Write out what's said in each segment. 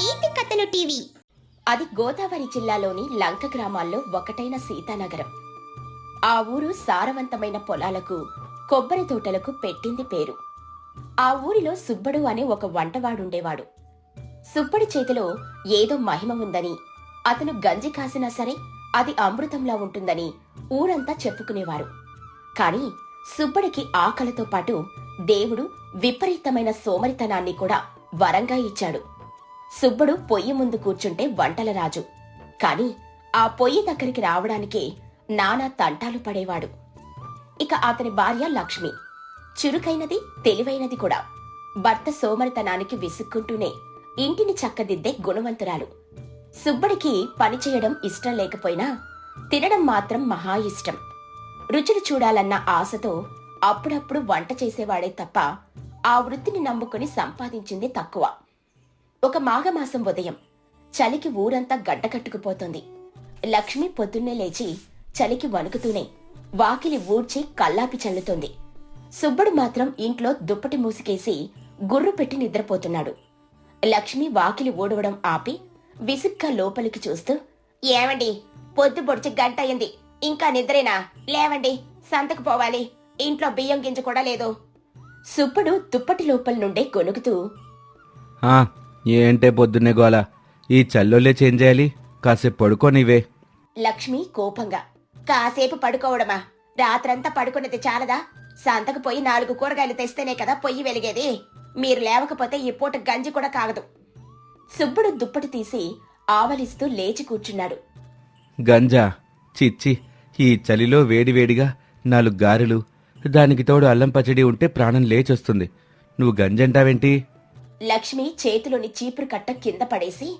నీతి కథలు టీవీ. అది గోదావరి జిల్లాలోని లంక గ్రామాల్లో ఒకటైన సీతానగరం. ఆ ఊరు సారవంతమైన పొలాలకు కొబ్బరి తోటలకు పెట్టింది పేరు. ఆ ఊరిలో సుబ్బడు అనే ఒక వంటవాడుండేవాడు. సుబ్బడి చేతిలో ఏదో మహిమ ఉందని అతను గంజి కాసినా సరే అది అమృతంలా ఉంటుందని ఊరంతా చెప్పుకునేవారు. కాని సుబ్బడికి ఆకలితో పాటు దేవుడు విపరీతమైన సోమరితనాన్ని కూడా వరంగా ఇచ్చాడు. సుబ్బడు పొయ్యి ముందు కూర్చుంటే వంటల రాజు. కాని ఆ పొయ్యి దగ్గరికి రావడానికే నానా తంటాలు పడేవాడు. ఇక అతని భార్య లక్ష్మి. చురుకైనది తెలివైనది కూడా. భర్త సోమరితనానికి విసుక్కుంటూనే ఇంటిని చక్కదిద్దే గుణవంతురాలు. సుబ్బడికి పని చేయడం ఇష్టం లేకపోయినా తినడం మాత్రం మహా ఇష్టం. రుచులు చూడాలన్న ఆశతో అప్పుడప్పుడు వంట చేసేవాడే తప్ప ఆ వృత్తిని నమ్ముకుని సంపాదించింది తక్కువ. ఒక మాఘమాసం ఉదయం చలికి ఊరంతా గడ్డకట్టుకుపోతుంది లక్ష్మి పొద్దున్నే లేచి చలికి వణుకుతూనే వాకిలి ఊడ్చి కల్లాపి చల్లుతుంది. సుబ్బడు మాత్రం ఇంట్లో దుప్పటి మూసికేసి గుర్రు పెట్టి నిద్రపోతున్నాడు. లక్ష్మి వాకిలి ఊడవడం ఆపి విసుగ్గా లోపలికి చూస్తూ ఏమండి పొద్దు పొడిచి గంట అయింది. ఇంకా నిద్రేనా? లేవండి సంతకు పోవాలి. ఇంట్లో బియ్యం గింజ కూడా లేదు. సుబ్బడు దుప్పటి లోపల నుండే గొనుగుతూ ఏంటే పొద్దున్నే గోల? ఈ చల్లోలే చేంజ్ చేయాలి. కాసేపు పడుకోనివే. లక్ష్మి కోపంగా కాసేపు పడుకోవడమా? రాత్రంతా పడుకున్నది చాలదా? సంతకు పోయి నాలుగు కూరగాయలు తెస్తేనే కదా పొయ్యి వెలిగేది. మీరు లేవకపోతే ఈ పూట గంజి కూడా కాగదు. సుబ్బుడు దుప్పటి తీసి ఆవలిస్తూ లేచి కూర్చున్నాడు. గంజా? చిచ్చి ఈ చలిలో వేడివేడిగా నాలుగు గారెలు. దానికి తోడు అల్లం పచ్చడి ఉంటే ప్రాణం లేచొస్తుంది. నువ్వు గంజంటావేంటి? లక్ష్మి చేతిలోని చీపురు కట్ట కింద పడేసి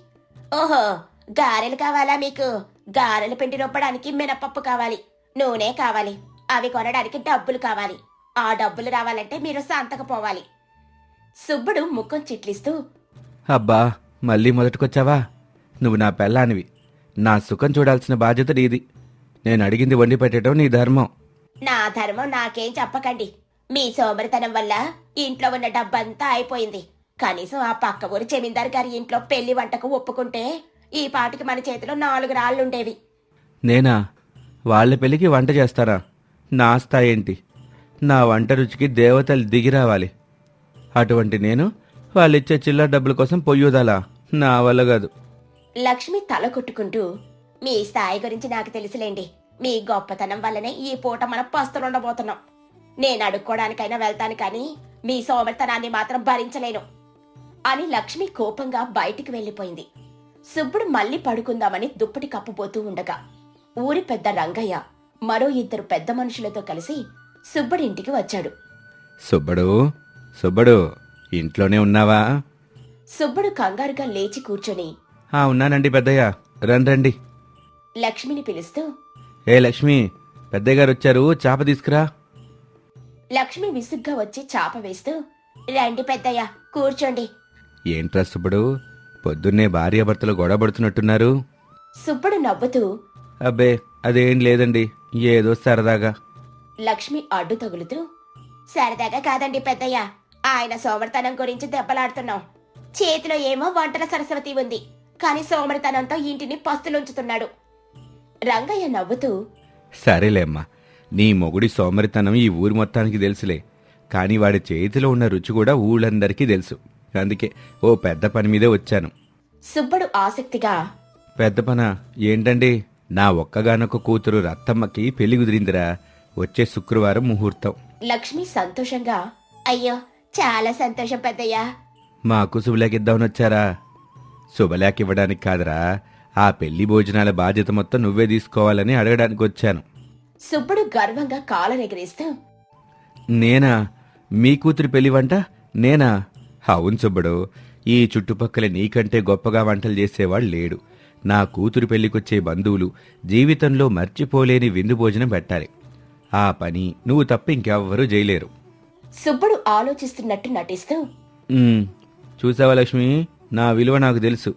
ఓహో గారెలు కావాలా మీకు? గారెలు పిండి రొప్పడానికి మినపప్పు కావాలి నూనె కావాలి అవి కొనడానికి డబ్బులు కావాలి. ఆ డబ్బులు రావాలంటే మీరు సంతకు పోవాలి. సుబ్బుడు ముఖం చిట్లిస్తూ అబ్బా మళ్ళీ మొదటికొచ్చావా? నువ్వు నా పెళ్ళానివి. నా సుఖం చూడాల్సిన బాధ్యత నీది. నేను అడిగింది వండి పెట్టడం నీ ధర్మం. నా ధర్మం నాకేం చెప్పకండి. మీ సోమరితనం వల్ల ఇంట్లో ఉన్న డబ్బంతా అయిపోయింది. కనీసం ఆ పక్క ఊరి జమీందార్ గారి ఇంట్లో పెళ్ళి వంటకు ఒప్పుకుంటే ఈ పాటికి మన చేతిలో నాలుగు రాళ్ళుండేవి నేనా? వాళ్ళ పెళ్ళికి వంట చేస్తారా? నా స్థాయి ఏంటి నా వంట రుచికి దేవతలు దిగి రావాలి. అటువంటి నేను వాళ్ళిచ్చే చిల్లర డబ్బుల కోసం పొయ్యుదలా? నా వల్ల కాదు. లక్ష్మి తల కొట్టుకుంటూ మీ స్థాయి గురించి నాకు తెలుసులేండి. మీ గొప్పతనం వల్లనే ఈ పూట మనం పస్తులుండబోతున్నాం. నేను అడుక్కోవడానికైనా వెళ్తాను కానీ మీ సోమరితనాన్ని మాత్రం భరించలేను. అని లక్ష్మి కోపంగా బయటికి వెళ్ళిపోయింది. సుబ్బుడు మళ్ళీ పడుకుందామని దుప్పటి కప్పుపోతూ ఉండగా ఊరి పెద్ద రంగయ్య మరో ఇద్దరు పెద్ద మనుషులతో కలిసి సుబ్బడింటికి వచ్చాడు. సుబ్బడు సుబ్బడు ఇంట్లోనే ఉన్నావా? సుబ్బుడు కంగారుగా లేచి కూర్చొని ఆ ఉన్నానండి పెద్దయ్య రండి రండి. లక్ష్మిని పిలుస్తూ ఏ లక్ష్మి పెద్దయ్య గారు వచ్చారు చాప తీసుకురా. లక్ష్మి విసుగ్గా వచ్చి చాప వేస్తూ రండి పెద్దయ్య కూర్చోండి. ఏంట్రా సుబ్బడు పొద్దున్నే భార్యాభర్తలు గొడవపడుతున్నట్టున్నారు. సుబ్బడు నవ్వుతూ అబ్బే అదేం లేదండి ఏదో సరదాగా. లక్ష్మి అడ్డు తగులుతూ సరదాగా కాదండి పెద్దయ్య ఆయన సోమరితనం గురించి దెబ్బలాడుతున్నాం. చేతిలో ఏమో వంటల సరస్వతి ఉంది కాని సోమరితనంతో ఇంటిని పస్తులుంచుతున్నాడు. రంగయ్య నవ్వుతూ సరేలేమ్మా నీ మొగుడి సోమరితనం ఈ ఊరి మొత్తానికి తెలుసులే కానీ వాడి చేతిలో ఉన్న రుచి కూడా ఊళ్ళందరికీ తెలుసు. అందుకే ఓ పెద్ద పని మీదే వచ్చాను. సుబ్బడు ఆసక్తిగా పెద్ద పన? ఏంటండి? నా ఒక్కగానొక్క కూతురు రత్తమ్మకి పెళ్ళి కుదిరిందిరా వచ్చే శుక్రవారం ముహూర్తం. లక్ష్మి సంతోషంగా అయ్యో చాలా సంతోషం పెద్దయ్యా. మాకు శుభలేఖిద్దామని వచ్చారా? శుభలేఖ ఇవ్వడానికి కాదురా. ఆ పెళ్ళి భోజనాల బాధ్యత మొత్తం నువ్వే తీసుకోవాలని అడగడానికి వచ్చాను. సుబ్బడు గర్వంగా కాలరెగరేస్తూ నేనా? మీ కూతురి పెళ్ళి వంట? నేనా? అవును సుబ్బడు ఈ చుట్టుపక్కల నీకంటే గొప్పగా వంటలు చేసేవాడు లేడు. నా కూతురు పెళ్ళికొచ్చే బంధువులు జీవితంలో మర్చిపోలేని విందు భోజనం పెట్టాలి. ఆ పని నువ్వు తప్ప ఇంకెవ్వరూ చేయలేరు. సుబ్బడు ఆలోచిస్తున్నట్టు నటిస్తూ ఉమ్, చూసావా లక్ష్మి? నా విలువ నాకు తెలుసు.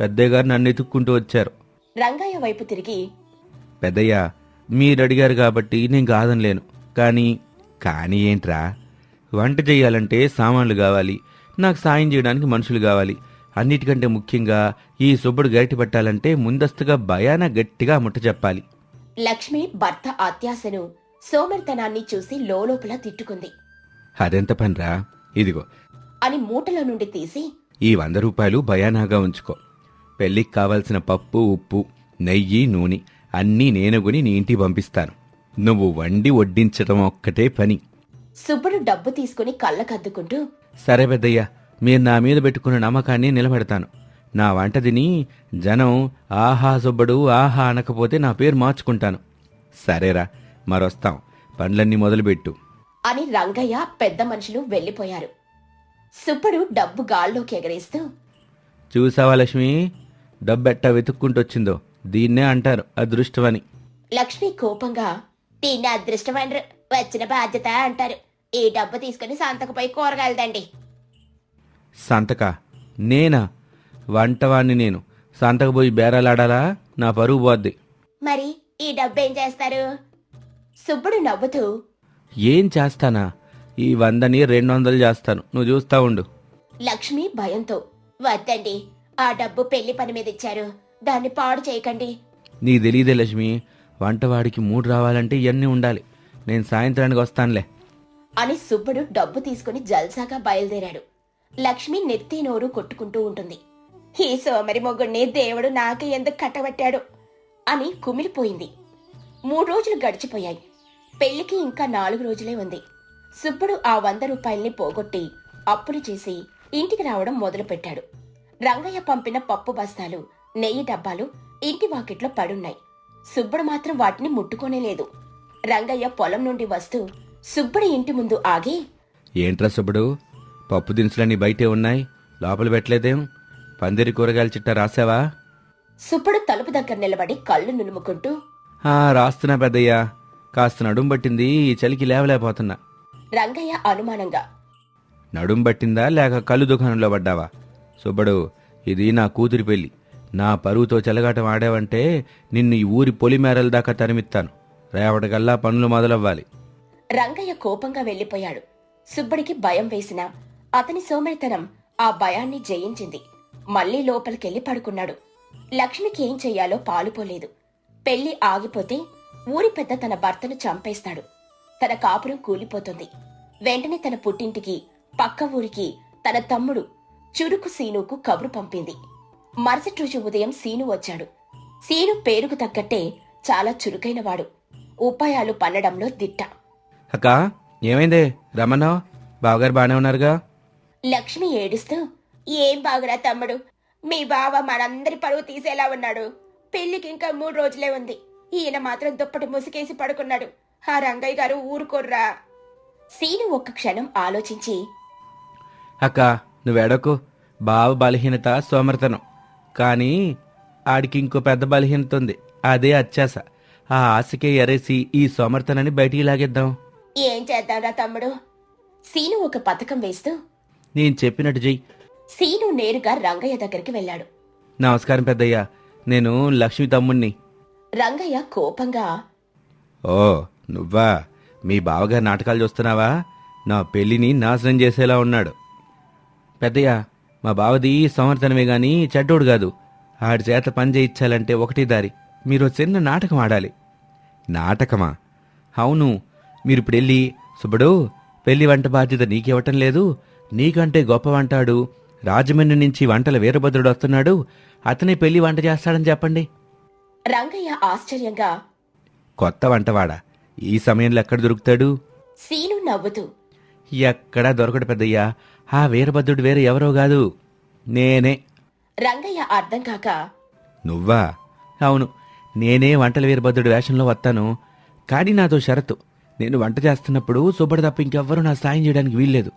పెద్దయ్య గారు నన్ను ఎత్తుక్కుంటూ వచ్చారు. రంగయ్య వైపు తిరిగి పెద్దయ్య మీరు అడిగారు కాబట్టి నేను కాదనలేను కానీ కానీ ఏంట్రా? వంట చేయాలంటే సామాన్లు కావాలి. నాకు సాయం చేయడానికి మనుషులు కావాలి. అన్నిటికంటే ముఖ్యంగా ఈ సుబ్బుడు గరిటి పట్టాలంటే ముందస్తుగా భయాన గట్టిగా ముట్ట చెప్పాలి. లక్ష్మి భర్త అత్యాశను సోమరితనాన్ని చూసి లోలోపల తిట్టుకుంది. అదెంత పనిరా? ఇదిగో. అని మూటలో నుండి తీసి ఈ వంద రూపాయలు భయానాగా ఉంచుకో. పెళ్ళికి కావలసిన పప్పు ఉప్పు నెయ్యి నూనె అన్నీ నేనుగుని నీ ఇంటికి పంపిస్తాను. నువ్వు వండి వడ్డించడం ఒక్కటే పని. సుబ్బుడు డబ్బు తీసుకుని కళ్ళకద్దుకుంటూ సరే పెద్దయ్య మీరు నా మీద పెట్టుకున్న నమ్మకాన్ని నిలబెడతాను. నా వంట తిని జనం ఆహా సుబ్బడు ఆహా అనకపోతే నా పేరు మార్చుకుంటాను. సరేరా మరొస్తాం. పనులన్నీ మొదలుపెట్టు. అని రంగయ్య పెద్ద మనుషులు వెళ్ళిపోయారు. సుబ్బడు డబ్బు గాల్లోకి ఎగరేస్తూ చూసావా లక్ష్మి? డబ్బెట్టా వెతుక్కుంటొచ్చిందో దీన్నే అంటారు అదృష్టమని. లక్ష్మి కోపంగా దీన్ని అదృష్టమైన వచ్చిన బాధ్యత అంటారు. ఈ డబ్బు తీసుకుని సంతకుపై కూరగాయలదండి సంతక? నేనా? వంటవాణ్ణి నేను. సంతకు పోయి బేరాలాడాలా? నా పరువు పోద్ది. మరి ఈ డబ్బు ఏం చేస్తారు? సుబ్బుడు నవ్వుతూ ఏం చేస్తానా? ఈ వందని రెండు వందలు చేస్తాను. నువ్వు చూస్తా ఉండు. లక్ష్మి భయంతో వద్దండి. ఆ డబ్బు పెళ్ళి పని మీద ఇచ్చారు. దాన్ని పాడు చేయకండి. నీ తెలియదే లక్ష్మి వంటవాడికి మూడు రావాలంటే ఇవన్నీ ఉండాలి. నేను సాయంత్రానికి వస్తానులే. అని సుబ్బుడు డబ్బు తీసుకుని జల్సాగా బయలుదేరాడు. లక్ష్మి నెత్తి నోరు కొట్టుకుంటూ ఉంటుంది. ఈ సోమరి మొగుణ్ణి దేవుడు నాకే ఎందుకు కట్టబట్టాడు? అని కుమిలిపోయింది. మూడు రోజులు గడిచిపోయాయి. పెళ్ళికి ఇంకా నాలుగు రోజులే ఉంది. సుబ్బుడు ఆ వంద రూపాయల్ని పోగొట్టి అప్పులు చేసి ఇంటికి రావడం మొదలుపెట్టాడు. రంగయ్య పంపిన పప్పు బస్తాలు నెయ్యి డబ్బాలు ఇంటి వాకిట్లో పడున్నాయి. సుబ్బుడు మాత్రం వాటిని ముట్టుకోనేలేదు. రంగయ్య పొలం నుండి వస్తూ సుబ్బుడి ఇంటి ముందు ఆగి ఏంట్రా సుబ్బడు? పప్పు దినుసులన్నీ బయటే ఉన్నాయి. లోపల పెట్టలేదేం? పందిరి కూరగాయల చిట్ట రాసావా? సుబ్బుడు తలుపు దగ్గర నిలబడి కళ్ళు నులుముకుంటూ ఆ, రాస్తున్నా పెద్దయ్యా. కాస్త నడుం పట్టింది ఈ చలికి లేవలేకపోతున్నా. రంగయ్య అనుమానంగా నడుం పట్టిందా లేక కళ్ళు దుకాణంలో పడ్డావా? సుబ్బడు ఇది నా కూతురి పెళ్ళి నా పరువుతో చెలగాటం ఆడావంటే నిన్ను ఈ ఊరి పొలిమేరల దాకా తరిమిత్తాను. రేపటికల్లా పనులు మొదలవ్వాలి. రంగయ్య కోపంగా వెళ్ళిపోయాడు సుబ్బడికి భయం వేసినా అతని సోమరితనం ఆ భయాన్ని జయించింది. మళ్ళీ లోపలికెళ్ళి పడుకున్నాడు. లక్ష్మికి ఏం చెయ్యాలో పాలుపోలేదు పెళ్ళి ఆగిపోతే ఊరి పెద్ద తన భర్తను చంపేస్తాడు. తన కాపురం కూలిపోతుంది. వెంటనే తన పుట్టింటికి పక్క ఊరికి తన తమ్ముడు చురుకు సీనుకు కబురు పంపింది. మరుసటి రోజు ఉదయం సీను వచ్చాడు. సీను పేరుకు తగ్గట్టే చాలా చురుకైనవాడు. ఉపాయాలు పన్నడంలో దిట్ట. అక్క ఏమైందే? రమణ బావగారు బానే ఉన్నారుగా? లక్ష్మి ఏడుస్తూ ఏం బాగురా తమ్ముడు? మీ బావ మనందరి పరువు తీసేలా ఉన్నాడు. పెళ్ళికి ఇంకా మూడు రోజులే ఉంది. ఈయన మాత్రం దుప్పటి ముసుకేసి పడుకున్నాడు. ఆ రంగయ్య గారు ఊరుకోర్రా. సీను ఒక్క క్షణం ఆలోచించి అక్క నువ్వెడకు. బావ బలహీనత సోమర్తనం. కానీ ఆడికి ఇంకో పెద్ద బలహీనత ఉంది. అదే అత్యాస ఆ ఆశకే ఎరేసి ఈ సోమర్తనాన్ని బయటికి లాగేద్దాం. ఏం చేద్దాంరా తమ్ముడు? సీను ఒక పథకం వేస్తూ నేను చెప్పినట్టు చెయ్యి. సీను నేరుగా రంగయ్య దగ్గరికి వెళ్ళాడు. నమస్కారం పెద్దయ్య. నేను లక్ష్మి తమ్ముణ్ణి. రంగయ్య కోపంగా ఓ నువ్వా? మీ బావగారు నాటకాలు చూస్తున్నావా? నా పెళ్ళిని నాశనం చేసేలా ఉన్నాడు. పెద్దయ్య మా బావది సమర్థనమే గాని చెడ్డోడు కాదు. ఆడి చేత పని చేయించాలంటే ఒకటి దారి. మీరు చిన్న నాటకం ఆడాలి. నాటకమా? అవును మీరు ఇప్పుడు వెళ్ళి సుబ్బడు పెళ్ళి వంట బాధ్యత నీకివ్వటం లేదు. నీకంటే గొప్ప వంటాడు రాజమండ్రి నుంచి వంటల వీరభద్రుడు వస్తున్నాడు. అతనే పెళ్ళి వంట చేస్తాడని చెప్పండి. రంగయ్య ఆశ్చర్యంగా కొత్త వంటవాడా? ఈ సమయంలో ఎక్కడ దొరుకుతాడు? సీను నవ్వుతూ ఎక్కడా దొరకడు పెద్దయ్యా. ఆ వీరభద్రుడు వేరే ఎవరో కాదు. నేనే. రంగయ్య అర్థం కాక నువ్వా? అవును నేనే వంటల వీరభద్రుడి వేషంలో వస్తాను. కానీ నాతో షరతు. నేను వంట చేస్తున్నప్పుడు సుబ్బడు తప్ప ఇంకెవ్వరూ నా సాయం చేయడానికి వీల్లేదు.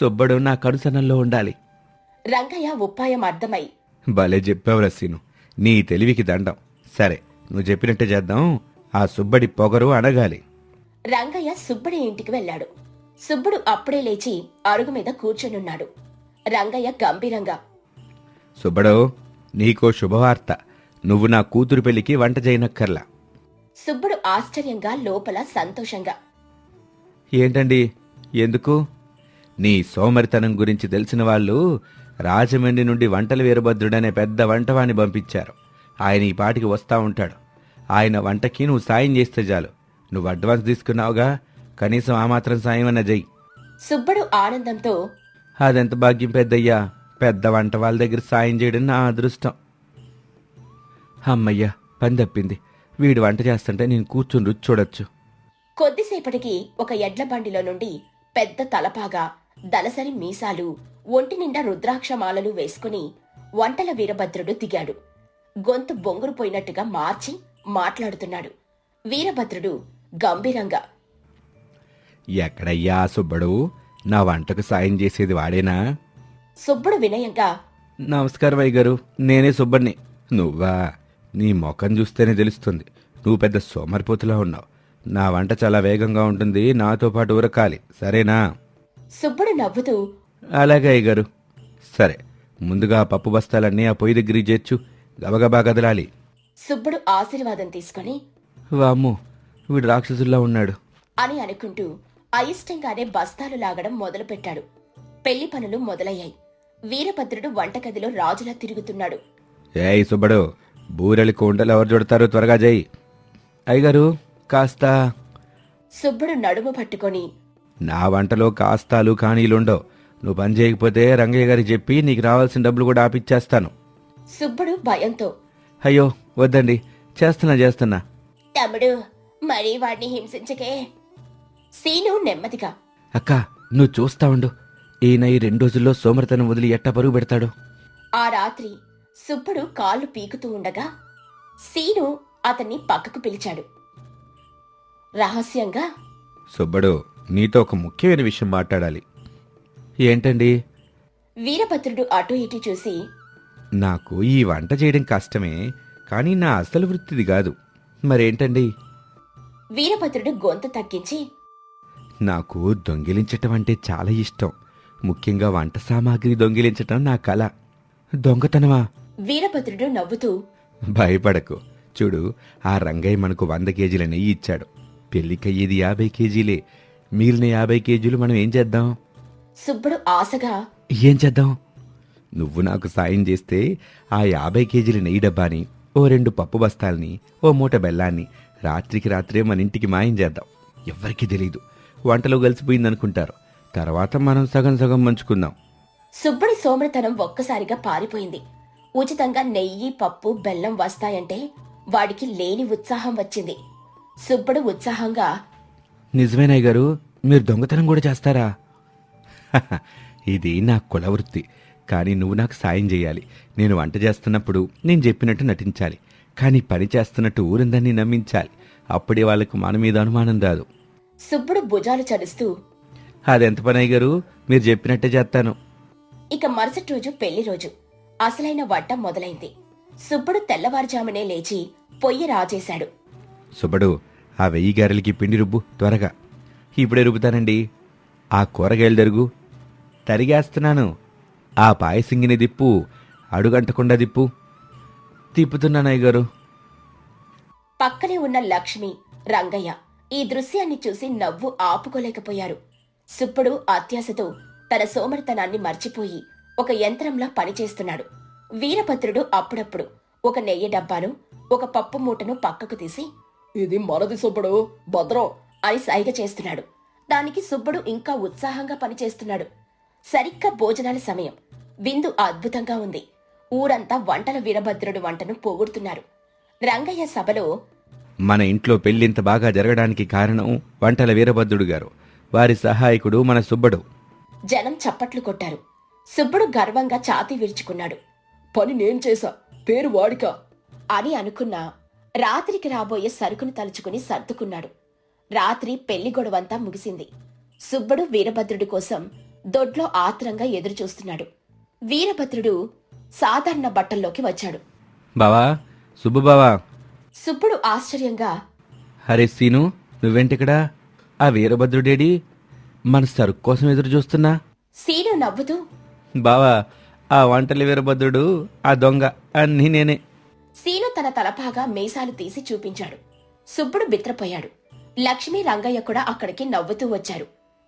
సుబ్బడు నా కనుసనంలో ఉండాలి. రంగయ్య ఉపాయం అర్థమై భలే చెప్పావు రసీను నీ తెలివికి దండం. సరే నువ్వు చెప్పినట్టే చేద్దాం. ఆ సుబ్బడి పొగరు అడగాలి రంగయ్య సుబ్బడి ఇంటికి వెళ్ళాడు. సుబ్బడు అప్పుడే లేచి అరుగు మీద కూర్చొనున్నాడు. రంగయ్య గంభీరంగా సుబ్బడు నీకో శుభవార్త. నువ్వు నా కూతురు పెళ్ళికి వంట చేయనక్కర్లా. సుబ్బడు ఆశ్చర్యంగా లోపల సంతోషంగా. ఏంటండి? ఎందుకు? నీ సోమరితనం గురించి తెలిసిన వాళ్ళు రాజమండ్రి నుండి వంటల వీరభద్రుడనే పెద్ద వంటవాణ్ణి పంపించారు. ఆయన ఈ పాటికి వస్తా ఉంటాడు. ఆయన వంటకి నువ్వు సాయం చేస్తే చాలు. నువ్వు అడ్వాన్స్ తీసుకున్నావుగా. కనీసం ఆ మాత్రం సాయం అన్న చెయ్యి సుబ్బడు ఆనందంతో అదెంత భాగ్యం పెద్దయ్యా? పెద్ద వంట వాళ్ళ దగ్గర సాయం చేయడం నా అదృష్టం. అమ్మయ్యా పని తప్పింది. వీడు వంట చేస్తుంటే నేను కూర్చుని రుచి చూడొచ్చు. కొద్దిసేపటికి ఒక ఎడ్ల బండిలో నుండి పెద్ద తలపాగా దలసరి మీసాలు ఒంటి నిండా రుద్రాక్ష మాలలు వేసుకుని వంటల వీరభద్రుడు దిగాడు. గొంతు బొంగురు పోయినట్టుగా మార్చి మాట్లాడుతున్నాడు. వీరభద్రుడు గంభీరంగా ఎక్కడయ్యా సుబ్బడు? నా వంటకు సాయం చేసేది వాడేనా? సుబ్బడు వినయంగా నమస్కారం అయ్య గారు నేనే సుబ్బడిని. నువ్వా? నీ ముఖం చూస్తేనే తెలుస్తుంది. నువ్వు పెద్ద సోమరిపోతులా ఉన్నావు. నా వంట చాలా వేగంగా ఉంటుంది. నాతో పాటు ఉరకాలి. సరేనా? సుబ్బడు నవ్వుతూ అలాగే అయ్య గారు సరే ముందుగా పప్పు బస్తాలన్నీ ఆ పొయ్యి దగ్గరికి చేర్చు. గబగబా కదలాలి సుబ్బడు ఆశీర్వాదం తీసుకొని వామ్మో వీడు రాక్షసుల్లా ఉన్నాడు. అని అనుకుంటూ అయిష్టంగానే బస్తాలు లాగడం మొదలుపెట్టాడు. పెళ్ళి పనులు మొదలయ్యాయి. వీరభద్రుడు వంటగదిలో రాజులా తిరుగుతున్నాడు. ఏయ్ సుబ్బడు బూరెలు కొండలు ఎవరు చుడతారు? త్వరగా చేయి అయ్యగారు కాస్త సుబ్బడు నడుము పట్టుకొని. నా వంటలో కాస్తాలు కానీలుండవు నువ్వు పని చేయకపోతే రంగయ్య గారికి చెప్పి నీకు రావాల్సిన డబ్బులు కూడా ఆపిచ్చేస్తాను. సుబ్బడు భయంతో. అయ్యో వద్దండి. చేస్తున్నా చేస్తున్నా. తమ్ముడు మరీ వాడిని హింసించకే. సీను నెమ్మదిగా. అక్క నువ్వు చూస్తా ఉండు. ఈయన ఈ రెండు రోజుల్లో సోమరితనం వదిలి ఎట్ట పరుగు పెడతాడు? ఆ రాత్రి సుబ్బడు కాళ్ళు పీకుతూ ఉండగా సీను అతన్ని పక్కకు పిలిచాడు. రహస్యంగా సుబ్బడు నీతో ఒక ముఖ్యమైన విషయం మాట్లాడాలి. ఏంటండి? వీరభద్రుడు అటు ఇటు చూసి నాకు ఈ వంట చేయడం కష్టమే కానీ నా అసలు వృత్తిది కాదు. మరేంటండి? వీరభద్రుడు గొంతు తగ్గించి నాకు దొంగిలించటం అంటే చాలా ఇష్టం. ముఖ్యంగా వంట సామాగ్రి దొంగిలించటం నా కళ దొంగతనమా? వీరభద్రుడు నవ్వుతూ భయపడకు. చూడు ఆ రంగయ్య మనకు వంద కేజీల నెయ్యి ఇచ్చాడు. పెళ్ళికయ్యేది యాభై కేజీలే. మిగిలిన యాభై కేజీలు మనం ఏం చేద్దాం? సుబ్బడు ఆశగా ఏం చేద్దాం? నువ్వు నాకు సాయం చేస్తే ఆ యాభై కేజీల నెయ్యి డబ్బాని ఓ రెండు పప్పు బస్తాల్ని ఓ మూట బెల్లాన్ని రాత్రికి రాత్రే మన ఇంటికి మాయం చేద్దాం. ఎవ్వరికీ తెలీదు. వంటలో కలిసిపోయిందనుకుంటారు. తర్వాత మనం సగం సగం మంచుకుందాం. సుబ్బడి సోమరితనం ఒక్కసారిగా పారిపోయింది. ఉచితంగా నెయ్యి పప్పు బెల్లం వస్తాయంటే వాడికి లేని ఉత్సాహం వచ్చింది. సుబ్బడు ఉత్సాహంగా నిజమేనాయ్ గారు మీరు దొంగతనం కూడా చేస్తారా? హహ, ఇది నా కుల వృత్తి. కానీ నువ్వు నాకు సాయం చేయాలి. నేను వంట చేస్తున్నప్పుడు నేను చెప్పినట్టు నటించాలి. కానీ పని చేస్తున్నట్టు ఊరిందని నమ్మించాలి. అప్పుడే వాళ్ళకు మన మీద అనుమానం రాదు. సుబ్బడు భుజాలు చడుస్తూ అదెంత పని అయ్య గారు మీరు చెప్పినట్టే చేస్తాను. ఇక మరుసటి రోజు పెళ్ళి రోజు. అసలైన వంట మొదలైంది. సుబ్బడు తెల్లవారుజామునే లేచి పొయ్యి రాజేశాడు. సుబ్బడు ఆ వెయ్యి గారెలకి పిండి రుబ్బు త్వరగా. ఇప్పుడే రుబ్బుతానండి. ఆ కూరగాయలు దరుగు. తరిగేస్తున్నాను. ఆ పాయసింగిని దిప్పు. అడుగంటకుండా దిప్పు. తిప్పుతున్నానయ్య గారు పక్కనే ఉన్న లక్ష్మి రంగయ్య ఈ దృశ్యాన్ని చూసి నవ్వు ఆపుకోలేకపోయారు. సుబ్బడు అత్యాశతో తన సోమరితనాన్ని మర్చిపోయి ఒక యంత్రంలా పనిచేస్తున్నాడు. వీరభద్రుడు అప్పుడప్పుడు ఒక నెయ్యి డబ్బాను ఒక పప్పు మూటను పక్కకు తీసి ఇది మనది సుబ్బడు భద్రం అని సైగ చేస్తున్నాడు. దానికి సుబ్బడు ఇంకా ఉత్సాహంగా పనిచేస్తున్నాడు. సరిగ్గా భోజనాల సమయం. విందు అద్భుతంగా ఉంది. ఊరంతా వంటల వీరభద్రుడు వంటను పొగుడుతున్నారు. రంగయ్య సభలో మన ఇంట్లో పెళ్ళింత బాగా జరగడానికి కారణం వంటల వీరభద్రుడు గారు. వారి సహాయకుడు మన సుబ్బడు. జనం చప్పట్లు కొట్టారు. సుబ్బడు గర్వంగా ఛాతీ విరుచుకున్నాడు. పని నేను చేశా పేరు వాడిక అని అనుకున్నా రాత్రికి రాబోయే సరుకును తలుచుకుని సర్దుకున్నాడు. రాత్రి పెళ్ళి గొడవంతా ముగిసింది. సుబ్బడు వీరభద్రుడి కోసం దొడ్లో ఆత్రంగా ఎదురుచూస్తున్నాడు. వీరభద్రుడు సాధారణ బట్టల్లోకి వచ్చాడు. బావా సుబ్బు బావా. సుబ్బడు ఆశ్చర్యంగా హరే సీను నువ్వేంటిక్కడ? ఆ వీరభద్రుడేడి మన సరుకు కోసం ఎదురు చూస్తున్నా సీను నవ్వుతూ బావా ఆ వంటల వీరభద్రుడు ఆ దొంగ అన్నీ నేనే. సీను తన తలపాగా మీసాలు తీసి చూపించాడు. సుబ్బుడు బిత్రపోయాడు. లక్ష్మీ రంగయ్య కూడా అక్కడికి నవ్వుతూ వచ్చారు.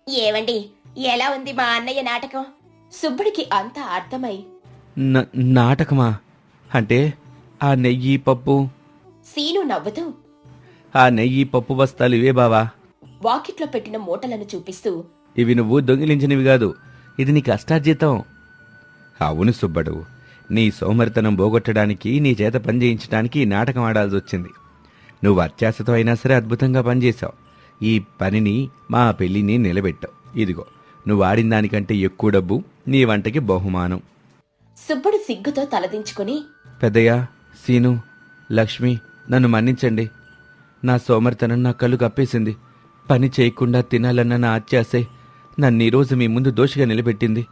ఏవండి ఎలా ఉంది మా అన్నయ్య నాటకం? సుబ్బుడికి అంతా అర్థమై న- నాటకమా? అంటే ఆ నెయ్యి పప్పు? సీను నవ్వుతూ ఆ నెయ్యి పప్పు బస్తాలు ఇవే బావా. వాకిట్లో పెట్టిన మూటలను చూపిస్తూ ఇవి నువ్వు దొంగిలించినవి కాదు. ఇది నీ కష్టార్జితం అవును సుబ్బడు నీ సోమరితనం పోగొట్టడానికి నీ చేత పని చేయించడానికి ఈ నాటకం ఆడాల్సి వచ్చింది. నువ్వు అత్యాశతో అయినా సరే అద్భుతంగా పనిచేశావు ఈ పనిని మా పెళ్ళిని నిలబెట్టావు ఇదిగో నువ్వు ఆడిన దానికంటే ఎక్కువ డబ్బు నీ వంటకి బహుమానం. సుబ్బుడు సిగ్గుతో తలదించుకుని పెద్దయ్య సీను లక్ష్మి నన్ను మన్నించండి. నా సోమరితనం నా కళ్ళు కప్పేసింది. పని చేయకుండా తినాలన్న నా అత్యాసే నన్ను ఈరోజు మీ ముందు దోషిగా నిలబెట్టింది.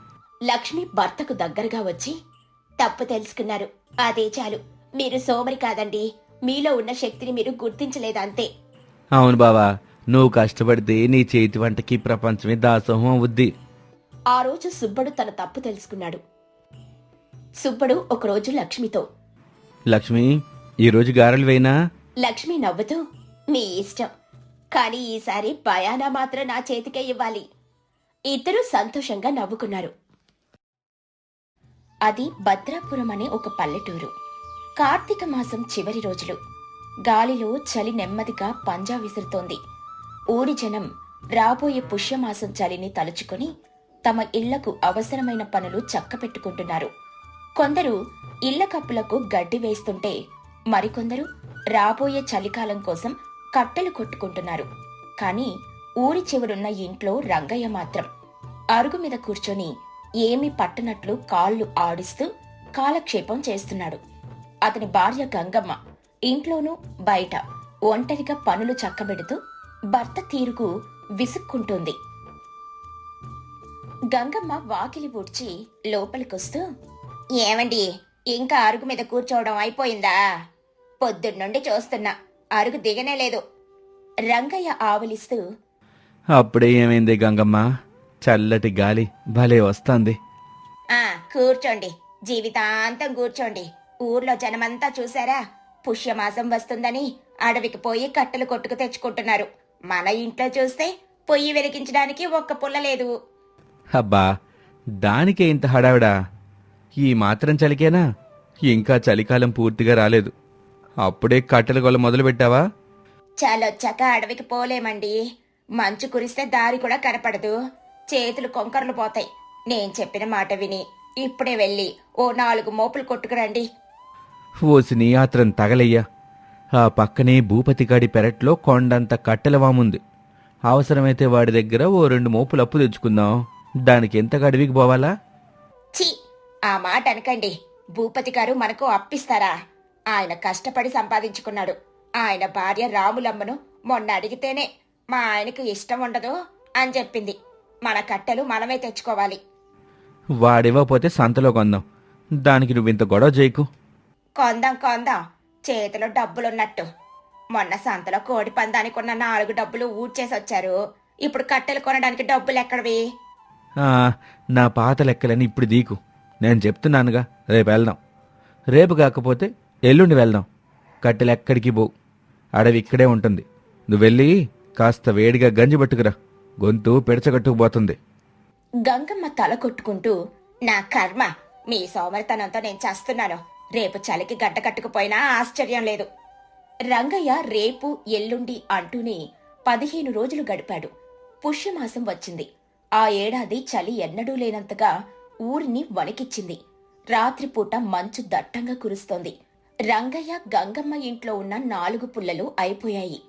లక్ష్మి భర్తకు దగ్గరగా వచ్చి తప్పు తెలుసుకున్నారు. అదే చాలు. మీరు సోమరి కాదండి. మీలో ఉన్న శక్తిని మీరు గుర్తించలేదంతే. అవును బావా. నువ్వు కష్టపడితే నీ చేతి వంటకి ప్రపంచమే దాసోహం అవుద్ది. ఆ రోజు సుబ్బడు తన తప్పు తెలుసుకున్నాడు. సుబ్బడు ఒకరోజు లక్ష్మితో లక్ష్మి ఈరోజు గారెలు వేయినా? లక్ష్మి నవ్వుతూ మీ ఇష్టం. కానీ ఈసారి బయానా మాత్రం నా చేతికే ఇవ్వాలి. ఇద్దరూ సంతోషంగా నవ్వుకున్నారు. అది భద్రాపురం అనే ఒక పల్లెటూరు. కార్తీక మాసం చివరి రోజులు. గాలిలో చలి నెమ్మదిగా పంజా విసురుతోంది. ఊరి జనం రాబోయే పుష్యమాసం చలిని తలుచుకొని తమ ఇళ్ళకు అవసరమైన పనులు చక్కపెట్టుకుంటున్నారు. కొందరు ఇళ్ళ కప్పులకు గడ్డి వేస్తుంటే మరికొందరు రాబోయే చలికాలం కోసం కట్టెలు కొట్టుకుంటున్నారు. కానీ ఊరి చివరున్న ఇంట్లో రంగయ్య మాత్రం అరుగు మీద కూర్చొని ఏమీ పట్టనట్లు కాళ్ళు ఆడిస్తూ కాలక్షేపం చేస్తున్నాడు. అతని భార్య గంగమ్మ ఇంట్లోనూ బయట ఒంటరిగా పనులు చక్కబెడుతూ భర్త తీరుకు విసుక్కుంటుంది. గంగమ్మ వాకిలి ఊడ్చి లోపలికొస్తూ ఏమండి ఇంకా అరుగు మీద కూర్చోవడం అయిపోయిందా? పొద్దున్నుండి చూస్తున్నా అరుగు దిగనే లేదు. రంగయ్య ఆవలిస్తూ అప్పుడే ఏమైంది గంగమ్మ? చల్లటి గాలి భలే వస్తాంది. ఆ కూర్చోండి. జీవితాంతం కూర్చోండి. ఊర్లో జనమంతా చూసారా? పుష్యమాసం వస్తుందని అడవికి పోయి కట్టెలు కొట్టుకు తెచ్చుకుంటున్నారు. మన ఇంట్లో చూస్తే పొయ్యి వెలిగించడానికి ఒక్క పుల్ల లేదు. అబ్బా దానికే ఇంత హడావిడా? ఈ మాత్రం చలికేనా? ఇంకా చలికాలం పూర్తిగా రాలేదు. అప్పుడే కట్టెల గొల్ల మొదలు పెట్టావా? చాలొచ్చాక అడవికి పోలేమండి. మంచు కురిస్తే దారి కూడా కనపడదు. చేతులు కొంకర్లు పోతాయి. నేను చెప్పిన మాట విని ఇప్పుడే వెళ్ళి ఓ నాలుగు మోపులు కొట్టుకురండి. ఓసిని ఆత్రం తగలయ్యా. ఆ పక్కనే భూపతిగాడి పెరట్లో కొండంత కట్టెల వాముంది. అవసరమైతే వాడి దగ్గర ఓ రెండు మోపులు అప్పు తెచ్చుకుందాం. దానికి ఎంత అడవికి పోవాలా? ఛీ ఆ మాట అనకండి. భూపతి గారు మనకు అప్పిస్తారా? ఆయన కష్టపడి సంపాదించుకున్నాడు. ఆయన భార్య రాములమ్మను మొన్న అడిగితేనే మా ఆయనకు ఇష్టం ఉండదు అని చెప్పింది. మన కట్టెలు మనమే తెచ్చుకోవాలి. వాడివ్వకపోతే సంతలో కొందాం. దానికి నువ్వింత గొడవ చేయకు. కొందాం కొందాం. చేతిలో డబ్బులున్నట్టు. మొన్న సంతలో కోడి పందానికి ఉన్న నాలుగు డబ్బులు ఊడ్చేసి వచ్చారు ఇప్పుడు కట్టెలు కొనడానికి డబ్బులు ఎక్కడవి ఆ, నా పాత లెక్కలని ఇప్పుడు దీకు. నేను చెప్తున్నానుగా రేపు వెళ్దాం. రేపు కాకపోతే ఎల్లుండి వెళ్దాం. కట్టెలు ఎక్కడికి పోవు అడవి ఇక్కడే ఉంటుంది. నువ్వు వెళ్ళి కాస్త వేడిగా గంజి పట్టుకురా. గొంతు పెడచగట్టుకుపోతుంది. గంగమ్మ తల కొట్టుకుంటూ నా కర్మ మీ సోమరితనంతో నేను చేస్తున్నాను. రేపు చలికి గడ్డ కట్టుకుపోయినా ఆశ్చర్యం లేదు. రంగయ్య రేపు ఎల్లుండి అంటూనే పదిహేను రోజులు గడిపాడు. పుష్యమాసం వచ్చింది. ఆ ఏడాది చలి ఎన్నడూ లేనంతగా ఊరిని వణికిచ్చింది. రాత్రిపూట మంచు దట్టంగా కురుస్తోంది. రంగయ్య గంగమ్మ ఇంట్లో ఉన్న నాలుగు పుల్లలు అయిపోయాయి.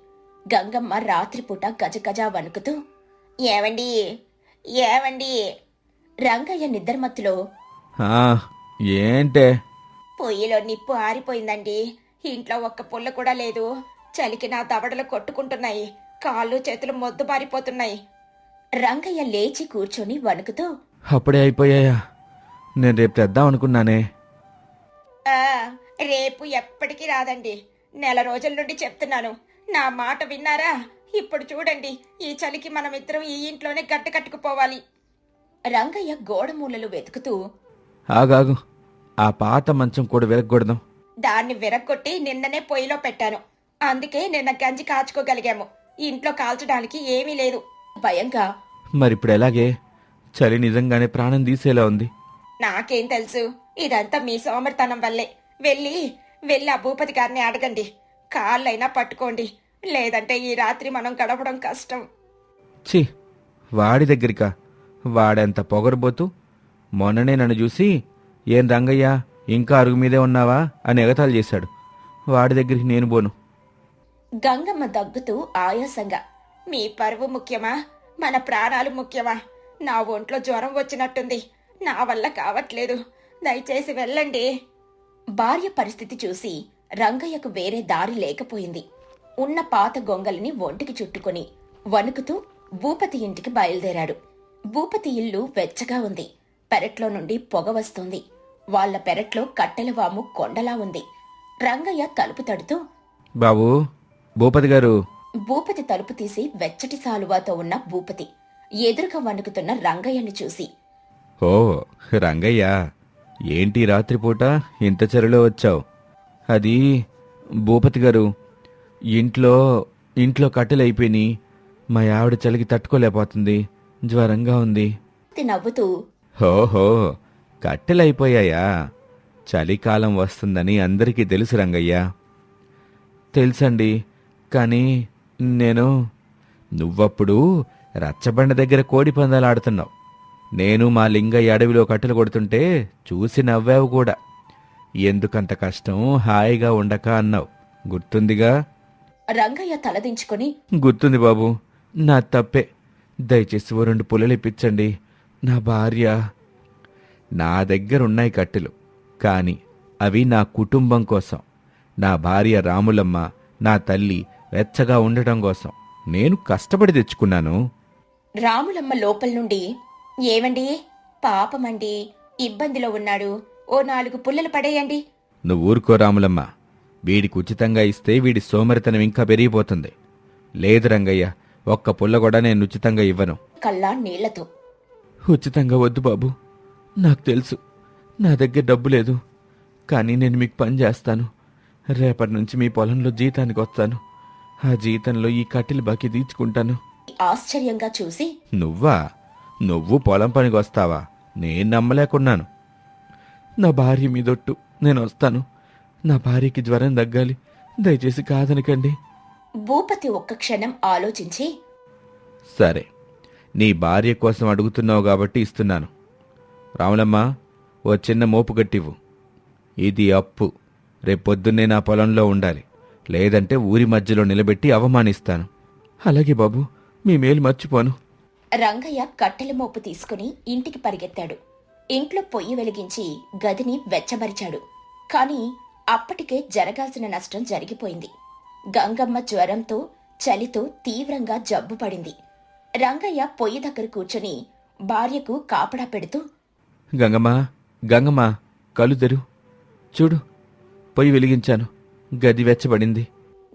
గంగమ్మ రాత్రిపూట గజగజ వణుకుతూ ఏవండి? ఏవండి? రంగయ్య నిద్రమత్తులో ఏంటే? పొయ్యిలో నిప్పు ఆరిపోయిందండి. ఇంట్లో ఒక్క పుల్ల కూడా లేదు. చలికి నా దవడలు కొట్టుకుంటున్నాయి. కాళ్ళు చేతులు మొద్దు పారిపోతున్నాయి రంగయ్య లేచి కూర్చొని వణుకుతూ అప్పుడే అయిపోయాయా? నేను రేపు తెద్దాం అనుకున్నానే. "ఆ, రేపు ఎప్పటికీ రాదండి. నెల రోజుల నుండి చెప్తున్నాను. నా మాట విన్నారా? ఇప్పుడు చూడండి ఈ చలికి మనమిద్దరం ఈ ఇంట్లోనే గట్ట కట్టుకుపోవాలి. రంగయ్య గోడ మూలలు వెతుకుతూ ఆగాగు ఆ పాత మంచం కూడా విరగకూడదాం దాన్ని విరక్కొట్టి నిన్ననే పొయ్యిలో పెట్టాను. అందుకే నిన్న గంజి కాచుకోగలిగాము. ఇంట్లో కాల్చడానికి ఏమీ లేదు. భయంగా మరిప్పుడు ఎలాగే? చలి నిజంగానే ప్రాణం తీసేలా ఉంది. నాకేం తెలుసు ఇదంతా మీ సోమర్తనం వల్లే. వెళ్ళి వెళ్ళి ఆ భూపతి గారిని అడగండి. కాళ్ళైనా పట్టుకోండి. లేదంటే ఈ రాత్రి మనం గడపడం కష్టం. ఛీ వాడి దగ్గరికా? వాడెంత పొగరబోతూ? మొన్ననే నన్ను చూసి ఏం రంగయ్య ఇంకా అరుగు మీదే ఉన్నావా? అని ఎగతాళి చేశాడు. వాడి దగ్గరికి నేను పోను. గంగమ్మ దగ్గుతూ ఆయాసంగా మీ పరువు ముఖ్యమా? మన ప్రాణాలు ముఖ్యమా? నా ఒంట్లో జ్వరం వచ్చినట్టుంది. నా వల్ల కావట్లేదు. దయచేసి వెళ్ళండి. భార్య పరిస్థితి చూసి రంగయ్యకు వేరే దారి లేకపోయింది. ఉన్న పాత గొంగలిని ఒంటికి చుట్టుకొని వణుకుతూ భూపతి ఇంటికి బయలుదేరాడు. భూపతి ఇల్లు వెచ్చగా ఉంది. పెరట్లో నుండి పొగ వస్తోంది. వాళ్ళ పెరట్లో కట్టెలవాము కొండలా ఉంది. రంగయ్య తలుపు తడుతూ బాబు భూపతి గారు. భూపతి తలుపు తీసి వెచ్చటి సాలువాతో ఉన్న భూపతి ఎదురుగా వణుకుతున్న రంగయ్యని చూసి ఓ రంగయ్య ఏంటి రాత్రిపూట ఇంత చెరలో వచ్చావు? అది భూపతి గారు. ఇంట్లో ఇంట్లో కట్టెలు అయిపోయినాయి మా ఆవిడ చలికి తట్టుకోలేకపోతుంది. జ్వరంగా ఉంది. నవ్వుతూ ఓహో కట్టెలైపోయాయా చలికాలం వస్తుందని అందరికీ తెలుసు రంగయ్య. తెలుసండి కానీ నేను నువ్వప్పుడు రచ్చబండ దగ్గర కోడి పందాలు ఆడుతున్నావు. నేను మా లింగయ్య అడవిలో కట్టెలు కొడుతుంటే చూసి నవ్వావు కూడా. ఎందుకంత కష్టం హాయిగా ఉండక అన్నావు. గుర్తుందిగా? రంగయ్య తలదించుకొని గుర్తుంది బాబు నా తప్పే. దయచేసి ఓ రెండు పుల్లలు ఇప్పించండి. నా భార్య నా దగ్గర ఉన్నాయి కట్టెలు. కానీ అవి నా కుటుంబం కోసం. నా భార్య రాములమ్మ నా తల్లి వెచ్చగా ఉండటం కోసం. నేను కష్టపడి తెచ్చుకున్నాను. రాములమ్మ లోపల నుండి ఏవండి? పాపమండి? ఇబ్బందిలో ఉన్నాడు. ఓ నాలుగు పుల్లలు పడేయండి. నువ్వు ఊరుకో రాములమ్మ. వీడికి ఉచితంగా ఇస్తే వీడి సోమరితనం ఇంకా పెరిగిపోతుంది. లేదు రంగయ్య ఒక్క పుల్ల కూడా నేను ఉచితంగా ఇవ్వను. కల్లా నీళ్ళతో. ఉచితంగా వద్దు బాబు. నాకు తెలుసు నా దగ్గర డబ్బు లేదు. కానీ నేను మీకు పని చేస్తాను. రేపటి నుంచి మీ పొలంలో జీతానికి వస్తాను. ఆ జీతంలో ఈ కట్టెలు బాకీ తీర్చుకుంటాను. ఆశ్చర్యంగా చూసి. నువ్వా? నువ్వు పొలం పనికి వస్తావా? నేను నమ్మలేకున్నాను. నా భార్య మీదొట్టు నేను వస్తాను. నా భార్యకి జ్వరం తగ్గాలి. దయచేసి కాదనకండి. భూపతి ఒక్క క్షణం ఆలోచించి సరే నీ భార్య కోసం అడుగుతున్నావు కాబట్టి ఇస్తున్నాను. రాములమ్మ ఓ చిన్న మోపు గట్టివ్వు ఇది అప్పు. రేపొద్దున్నే నా పొలంలో ఉండాలి. లేదంటే ఊరి మధ్యలో నిలబెట్టి అవమానిస్తాను. అలాగే బాబు మీ మేలు మర్చిపోను. రంగయ్య కట్టెల మోపు తీసుకుని ఇంటికి పరిగెత్తాడు. ఇంట్లో పొయ్యి వెలిగించి గదిని వెచ్చబరిచాడు. కాని అప్పటికే జరగాల్సిన నష్టం జరిగిపోయింది. గంగమ్మ జ్వరంతో చలితో తీవ్రంగా జబ్బు పడింది. రంగయ్య పొయ్యి దగ్గర కూర్చొని భార్యకు కాపడా పెడుతూ గంగమ్మ గంగమ్మ కళ్ళు తెరు. చూడు పొయ్యి వెలిగించాను. గది వెచ్చబడింది.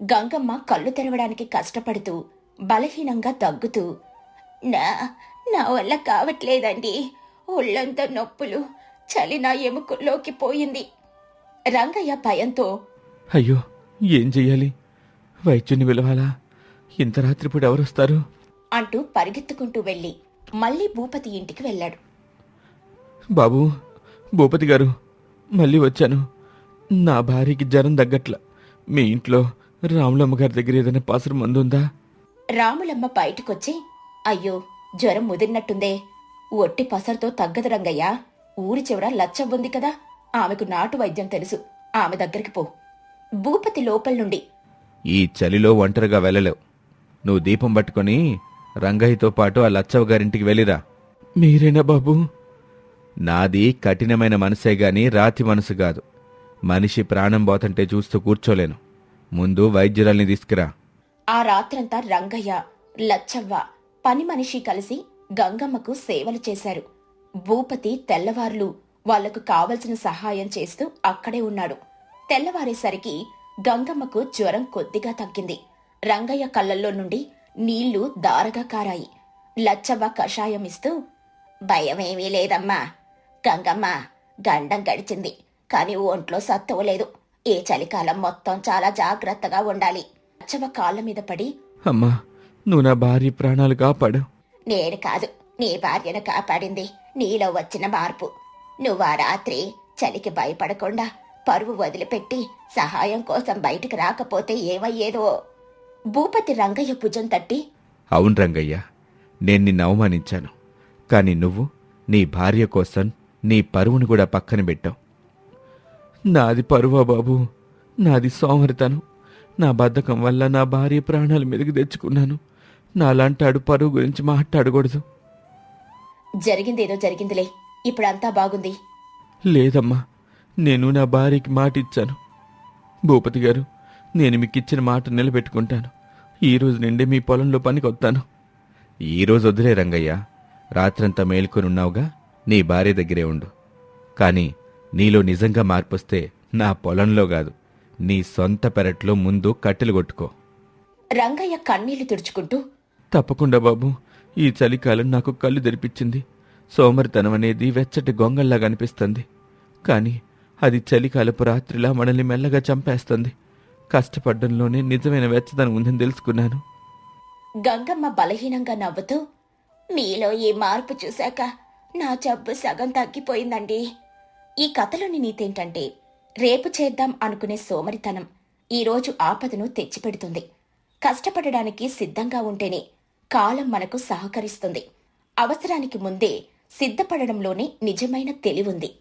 గంగమ్మ కళ్ళు తెరవడానికి కష్టపడుతూ బలహీనంగా దగ్గుతూ నా నా వల్ల కావట్లేదండి. ఒళ్ళంతా నొప్పులు. చలి నా ఎముకల్లోకి పోయింది. రంగయ్య భయంతో అయ్యో ఏం చెయ్యాలి? వైద్యుని పిలవాలా? ఇంత రాత్రిపూట ఎవరొస్తారు? అంటూ పరిగెత్తుకుంటూ వెళ్ళి మళ్ళీ భూపతి ఇంటికి వెళ్ళాడు. బాబు భూపతి గారు మళ్ళీ వచ్చాను. నా భార్యకి జ్వరం తగ్గట్ల. మీ ఇంట్లో రాములమ్మ గారి దగ్గర ఏదైనా పాసరు మందు ఉందా? రాములమ్మ బయటకొచ్చి అయ్యో జ్వరం ముదిరినట్టుందే. ఒట్టి పసరుతో తగ్గదు రంగయ్య. ఊరి చివర లచ్చ ఉంది కదా. ఆమెకు నాటు వైద్యం తెలుసు. ఆమె దగ్గరికి పో. భూపతి లోపల నుండి ఈ చలిలో ఒంటరిగా వెళ్ళలేవు. నువ్వు దీపం పట్టుకొని రంగయ్యతో పాటు ఆ లచ్చవ గారింటికి వెళ్ళిరా. మీరేనా బాబు? నాది కఠినమైన మనసే గాని రాతి మనసు కాదు. మనిషి ప్రాణం పోతంటే చూస్తూ కూర్చోలేను. ముందు వైద్యురాల్ని తీసుకురా. ఆ రాత్రంతా రంగయ్య లచ్చవ్వ పని మనిషి కలిసి గంగమ్మకు సేవలు చేశారు. భూపతి తెల్లవార్లు వాళ్ళకు కావలసిన సహాయం చేస్తూ అక్కడే ఉన్నాడు. తెల్లవారేసరికి గంగమ్మకు జ్వరం కొద్దిగా తగ్గింది. రంగయ్య కళ్ళల్లో నుండి నీళ్ళు దారగా కారాయి. లచ్చవ్వ కషాయం ఇస్తూ భయమేమీ లేదమ్మా. గంగమ్మ గండం గడిచింది. కాని ఒంట్లో సత్తువ లేదు. ఈ చలికాలం మొత్తం చాలా జాగ్రత్తగా ఉండాలి. లచ్చవ్వ కాళ్ళ మీద పడి అమ్మా నువ్వు నా భార్య ప్రాణాలు కాపాడు. నేను కాదు నీ భార్యను కాపాడింది నీలో వచ్చిన మార్పు. నువ్వు ఆ రాత్రి చలికి భయపడకుండా పరువు వదిలిపెట్టి సహాయం కోసం బయటికి రాకపోతే ఏమయ్యేదో. భూపతి రంగయ్య భుజం తట్టి అవును రంగయ్య నేను నిన్ను అవమానించాను. కానీ నువ్వు నీ భార్య కోసం నీ పరువును కూడా పక్కన పెట్టావు. నాది పరువా బాబు నాది సోమరితనం. నా బద్ధకం వల్ల నా భార్య ప్రాణాల మీదకి తెచ్చుకున్నాను. నాలాంటాడు పరువు గురించి మాట్లాడకూడదు. జరిగిందేదో జరిగిందిలే. ఇప్పుడంతా బాగుంది. లేదమ్మా నేను నా భార్యకి మాట ఇచ్చాను భూపతి గారు నేను మీకు ఇచ్చిన మాట నిలబెట్టుకుంటాను. ఈ రోజు నుండి మీ పొలంలో పనికి వస్తాను ఈ రోజు వదిలే రంగయ్య రాత్రంతా మేల్కొని ఉన్నావుగా నీ భార్య దగ్గరే ఉండు. కానీ నీలో నిజంగా మార్పొస్తే నా పొలంలో కాదు నీ సొంత పెరట్లో ముందు కట్టెలు కొట్టుకో. రంగయ్య కన్నీళ్ళు తుడుచుకుంటూ తప్పకుండా బాబు ఈ చలికాలం నాకు కళ్ళు తెరిపించింది. సోమరితనం అనేది వెచ్చటి గొంగల్లా కనిపిస్తుంది కానీ అది చలికాలపు రాత్రిలా మనల్ని మెల్లగా చంపేస్తుంది. కష్టపడ్డంలోనే నిజమైన వెచ్చదనం ఉందని తెలుసుకున్నాను. గంగమ్మ బలహీనంగా నవ్వుతూ మీలో ఈ మార్పు చూశాక నా జబ్బు సగం తగ్గిపోయిందండి. ఈ కథలోని నీతేంటంటే రేపు చేద్దాం అనుకునే సోమరితనం ఈరోజు ఆపదను తెచ్చిపెడుతుంది. కష్టపడడానికి సిద్ధంగా ఉంటేనే కాలం మనకు సహకరిస్తుంది. అవసరానికి ముందే సిద్ధపడడంలోనే నిజమైన తెలివుంది.